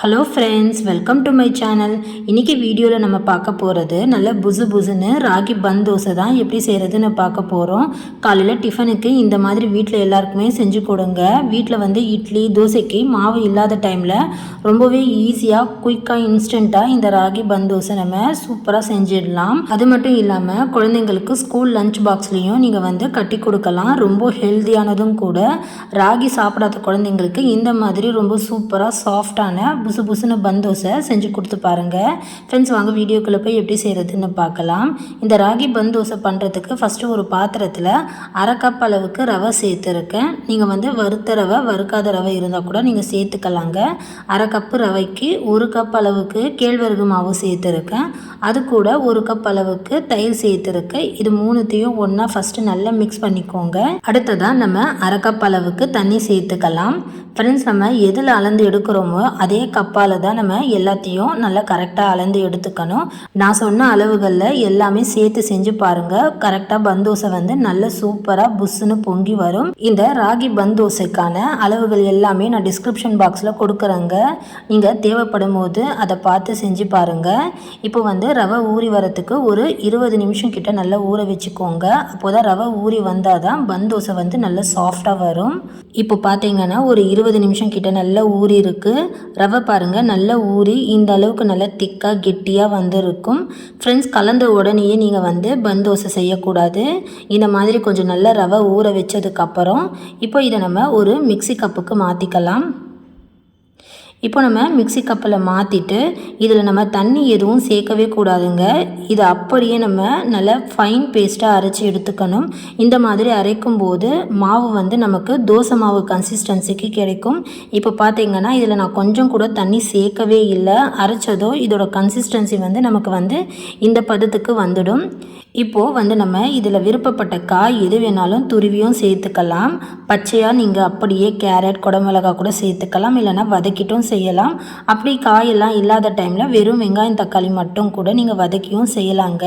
Hello friends welcome to my channel இன்றைக்கி வீடியோவில் நம்ம பார்க்க போகிறது நல்ல புசு புசுன்னு ராகி பன் தோசை தான். எப்படி செய்கிறதுன்னு பார்க்க போகிறோம் காலையில் டிஃபனுக்கு இந்த மாதிரி வீட்டில் எல்லாருக்குமே செஞ்சு கொடுங்க. வீட்டில் வந்து இட்லி தோசைக்கு மாவு இல்லாத டைமில் ரொம்பவே ஈஸியாக குயிக்காக இன்ஸ்டண்ட்டாக இந்த ராகி பன் தோசை நம்ம சூப்பராக செஞ்சிடலாம். அது மட்டும் இல்லாமல் குழந்தைங்களுக்கு ஸ்கூல் லஞ்ச் பாக்ஸ்லேயும் நீங்கள் வந்து கட்டி கொடுக்கலாம். ரொம்ப ஹெல்த்தியானதும் கூட. ராகி சாப்பிடாத குழந்தைங்களுக்கு இந்த மாதிரி ரொம்ப சூப்பராக சாஃப்டான புசு புசுன்னு பன் தோசை செஞ்சு கொடுத்து பாருங்கள் ஃப்ரெண்ட்ஸ் வாங்க வீடியோக்குள்ளே போய் எப்படி செய்கிறதுன்னு பார்க்கலாம். இந்த ராகி பன் தோசை பண்ணுறதுக்கு ஃபஸ்ட்டு ஒரு பாத்திரத்தில் அரை கப் அளவுக்கு ரவை சேர்த்துருக்கேன். நீங்கள் வந்து வறுத்த ரவை வறுக்காத ரவை இருந்தால் கூட நீங்கள் சேர்த்துக்கலாங்க. அரை கப்பு ரவைக்கு ஒரு கப் அளவுக்கு கேழ்வரகு மாவு சேர்த்துருக்கேன். அது கூட ஒரு கப் அளவுக்கு தயிர் சேர்த்துருக்கேன். இது மூணுத்தையும் ஒன்றா ஃபஸ்ட்டு நல்லா மிக்ஸ் பண்ணிக்கோங்க. அடுத்ததாக நம்ம அரை கப் அளவுக்கு தண்ணி சேர்த்துக்கலாம். ஃப்ரெண்ட்ஸ் நம்ம எதில் அளந்து எடுக்கிறோமோ அதே கப்பால் தான் நம்ம எல்லாத்தையும் நல்லா கரெக்டாக அளந்து எடுத்துக்கணும். நான் சொன்ன அளவுகளில் எல்லாமே சேர்த்து செஞ்சு பாருங்கள் கரெக்டாக பந்தோசை வந்து நல்ல சூப்பராக புஷ்ஷுன்னு பொங்கி வரும். இந்த ராகி பந்தோசைக்கான அளவுகள் எல்லாமே நான் டிஸ்கிரிப்ஷன் பாக்ஸில் கொடுக்குறேங்க. நீங்கள் தேவைப்படும் போது அதை பார்த்து செஞ்சு பாருங்கள் இப்போ வந்து ரவை ஊறி வரத்துக்கு ஒரு இருபது நிமிஷம் கிட்ட நல்லா ஊற வச்சுக்கோங்க. அப்போ தான் ரவை ஊறி வந்தால் தான் பந்தோசை வந்து நல்லா சாஃப்டாக வரும். இப்போ பார்த்தீங்கன்னா ஒரு இருபது நிமிஷம் கிட்ட நல்லா ஊறி இருக்குது ரவை பாருங்கள் நல்லா ஊறி இந்த அளவுக்கு நல்லா திக்காக கெட்டியாக வந்துருக்கும். ஃப்ரெண்ட்ஸ் கலந்த உடனேயே நீங்கள் வந்து பந்தோசை செய்யக்கூடாது. இந்த மாதிரி கொஞ்சம் நல்லா ரவை ஊற வச்சதுக்கப்புறம் இப்போ இதை நம்ம ஒரு மிக்சி கப்புக்கு மாற்றிக்கலாம் இப்போ நம்ம மிக்சி கப்பில் மாற்றிட்டு இதில் நம்ம தண்ணி எதுவும் சேர்க்கவே கூடாதுங்க. இது அப்படியே நம்ம நல்லா ஃபைன் பேஸ்ட்டாக அரைச்சி எடுத்துக்கணும். இந்த மாதிரி அரைக்கும் போது மாவு வந்து நமக்கு தோசை மாவு கன்சிஸ்டன்சிக்கு கிடைக்கும். இப்போ பார்த்தீங்கன்னா இதில் நான் கொஞ்சம் கூட தண்ணி சேர்க்கவே இல்லை. அரைச்சதோ இதோட கன்சிஸ்டன்சி வந்து நமக்கு வந்து இந்த பதத்துக்கு வந்துடும். இப்போது வந்து நம்ம இதில் விருப்பப்பட்ட காய் எது வேணாலும் துருவியும் சேர்த்துக்கலாம். பச்சையாக நீங்கள் அப்படியே கேரட் குடமிளகா கூட சேர்த்துக்கலாம். இல்லைனா வதக்கிட்டும் செய்யலாம். அப்படி காயெல்லாம் இல்லாத டைமில் வெறும் வெங்காயம் தக்காளி மட்டும் கூட நீங்கள் வதக்கியும் செய்யலாங்க.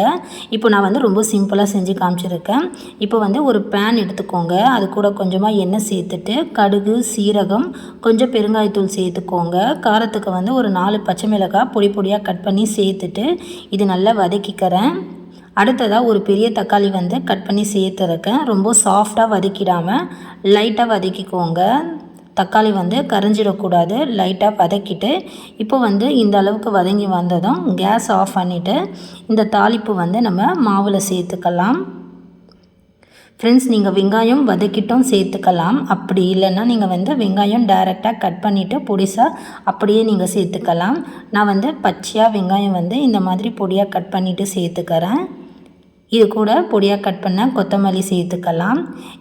இப்போ நான் வந்து ரொம்ப சிம்பிளாக செஞ்சு காமிச்சிருக்கேன். இப்போ வந்து ஒரு பேன் எடுத்துக்கோங்க. அது கூட கொஞ்சமாக எண்ணெய் சேர்த்துட்டு கடுகு சீரகம் கொஞ்சம் பெருங்காயத்தூள் சேர்த்துக்கோங்க. காரத்துக்கு வந்து ஒரு நாலு பச்சை மிளகாய் பொடி பொடியாக கட் பண்ணி சேர்த்துட்டு இது நல்லா வதக்கிக்கிறேன். அடுத்ததாக ஒரு பெரிய தக்காளி வந்து கட் பண்ணி சேர்த்துருக்கேன். ரொம்ப சாஃப்டாக வதக்கிடாமல் லைட்டாக வதக்கிக்கோங்க. தக்காளி வந்து கரைஞ்சிடக்கூடாது. லைட்டாக வதக்கிட்டு இப்போ வந்து இந்த அளவுக்கு வதங்கி வந்ததும் கேஸ் ஆஃப் பண்ணிவிட்டு இந்த தாளிப்பு வந்து நம்ம மாவில் சேர்த்துக்கலாம். ஃப்ரெண்ட்ஸ் நீங்கள் வெங்காயம் வதக்கிட்டும் சேர்த்துக்கலாம். அப்படி இல்லைன்னா நீங்கள் வந்து வெங்காயம் டைரெக்டாக கட் பண்ணிவிட்டு பொடிசாக அப்படியே நீங்கள் சேர்த்துக்கலாம். நான் வந்து பச்சையாக வெங்காயம் வந்து இந்த மாதிரி பொடியாக கட் பண்ணிவிட்டு சேர்த்துக்கிறேன். இது கூட பொடியாக கட் பண்ண கொத்தமல்லி சேர்த்துக்கலாம்.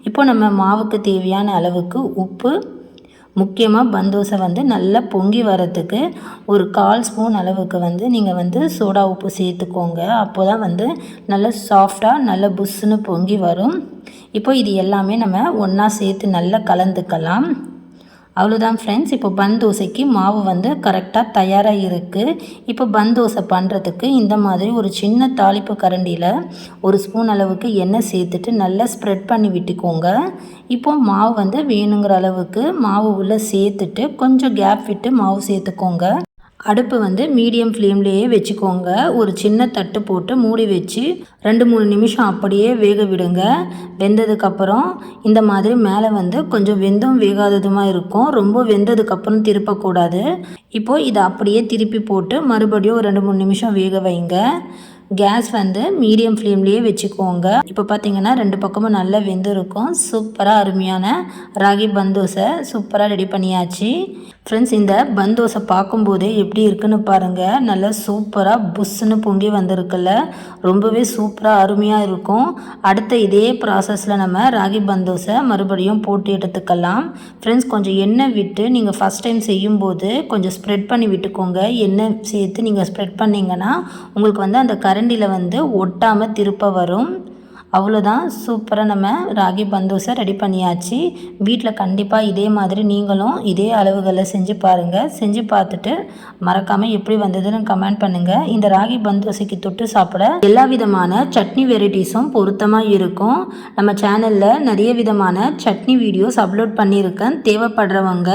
இப்போ நம்ம மாவுக்கு தேவையான அளவுக்கு உப்பு முக்கியமாக பந்தோசை வந்து நல்லா பொங்கி வரத்துக்கு ஒரு கால் ஸ்பூன் அளவுக்கு வந்து நீங்கள் வந்து சோடா உப்பு சேர்த்துக்கோங்க. அப்போ தான் வந்து நல்லா சாஃப்டாக நல்ல புஷ்ஷுன்னு பொங்கி வரும். இப்போ இது எல்லாமே நம்ம ஒன்றா சேர்த்து நல்லா கலந்துக்கலாம். அவ்வளோதான் ஃப்ரெண்ட்ஸ் இப்போ பன் தோசைக்கு மாவு வந்து கரெக்டாக தயாராக இருக்குது இப்போ பன் தோசை பண்ணுறதுக்கு இந்த மாதிரி ஒரு சின்ன தாளிப்பு கரண்டியில் ஒரு ஸ்பூன் அளவுக்கு எண்ணெய் சேர்த்துட்டு நல்லா ஸ்ப்ரெட் பண்ணி விட்டுக்கோங்க. இப்போ மாவு வந்து வேணுங்கிற அளவுக்கு மாவு உள்ளே சேர்த்துட்டு கொஞ்சம் கேப் விட்டு மாவு சேர்த்துக்கோங்க. அடுப்பு வந்து மீடியம் ஃப்ளேம்லேயே வச்சுக்கோங்க. ஒரு சின்ன தட்டு போட்டு மூடி வச்சு ரெண்டு மூணு நிமிஷம் அப்படியே வேக விடுங்க. வெந்ததுக்கப்புறம் இந்த மாதிரி மேலே வந்து கொஞ்சம் வெந்தும் வேகாததுமா இருக்கும். ரொம்ப வெந்ததுக்கப்புறம் திருப்பக்கூடாது. இப்போது இதை அப்படியே திருப்பி போட்டு மறுபடியும் ஒரு ரெண்டு மூணு நிமிஷம் வேக வைங்க. கேஸ் வந்து மீடியம் ஃப்ளேம்லேயே வச்சுக்கோங்க. இப்போ பார்த்தீங்கன்னா ரெண்டு பக்கமும் நல்லா வெந்திருக்கும். சூப்பராக அருமையான ராகி பந்தோசை சூப்பராக ரெடி பண்ணியாச்சு. ஃப்ரெண்ட்ஸ் இந்த பந்தோசை பார்க்கும்போதே எப்படி இருக்குன்னு பாருங்கள் நல்லா சூப்பராக புஷ்ஷுன்னு பொங்கி வந்திருக்குல்ல. ரொம்பவே சூப்பராக அருமையாக இருக்கும். அடுத்த இதே ப்ராசஸில் நம்ம ராகி பந்தோசை மறுபடியும் போட்டு எடுத்துக்கலாம். ஃப்ரெண்ட்ஸ் கொஞ்சம் எண்ணெய் விட்டு நீங்கள் ஃபஸ்ட் டைம் செய்யும்போது கொஞ்சம் ஸ்ப்ரெட் பண்ணி விட்டுக்கோங்க. எண்ணெய் சேர்த்து நீங்கள் ஸ்ப்ரெட் பண்ணிங்கன்னா உங்களுக்கு வந்து அந்த கரை கரண்டியில் வந்து ஒட்டாமல் திருப்ப வரும். அவ்வளோதான் சூப்பராக நம்ம ராகி பந்தோசை ரெடி பண்ணியாச்சு. வீட்டில் கண்டிப்பாக இதே மாதிரி நீங்களும் இதே அளவுகளில் செஞ்சு பாருங்கள் செஞ்சு பார்த்துட்டு மறக்காமல் எப்படி வந்ததுன்னு கமெண்ட் பண்ணுங்கள் இந்த ராகி பந்தோசைக்கு தொட்டு சாப்பிட எல்லா விதமான சட்னி வெரைட்டிஸும் பொருத்தமாக இருக்கும். நம்ம சேனலில் நிறைய விதமான சட்னி வீடியோஸ் அப்லோட் பண்ணியிருக்கேன். தேவைப்படுறவங்க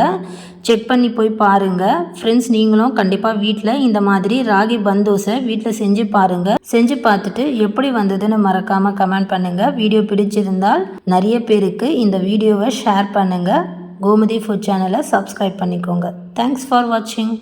செக் பண்ணி போய் பாருங்கள் ஃப்ரெண்ட்ஸ் நீங்களும் கண்டிப்பாக வீட்டில் இந்த மாதிரி ராகி பந்தோசை வீட்டில் செஞ்சு பாருங்கள் செஞ்சு பார்த்துட்டு எப்படி வந்ததுன்னு மறக்காமல் கமெண்ட் பண்ணுங்கள் வீடியோ பிடிச்சிருந்தால் நிறைய பேருக்கு இந்த வீடியோவை ஷேர் பண்ணுங்கள் கோமதி ஃபுட் சேனலை சப்ஸ்கிரைப் பண்ணிக்கோங்க. தேங்க்ஸ் ஃபார் வாட்சிங்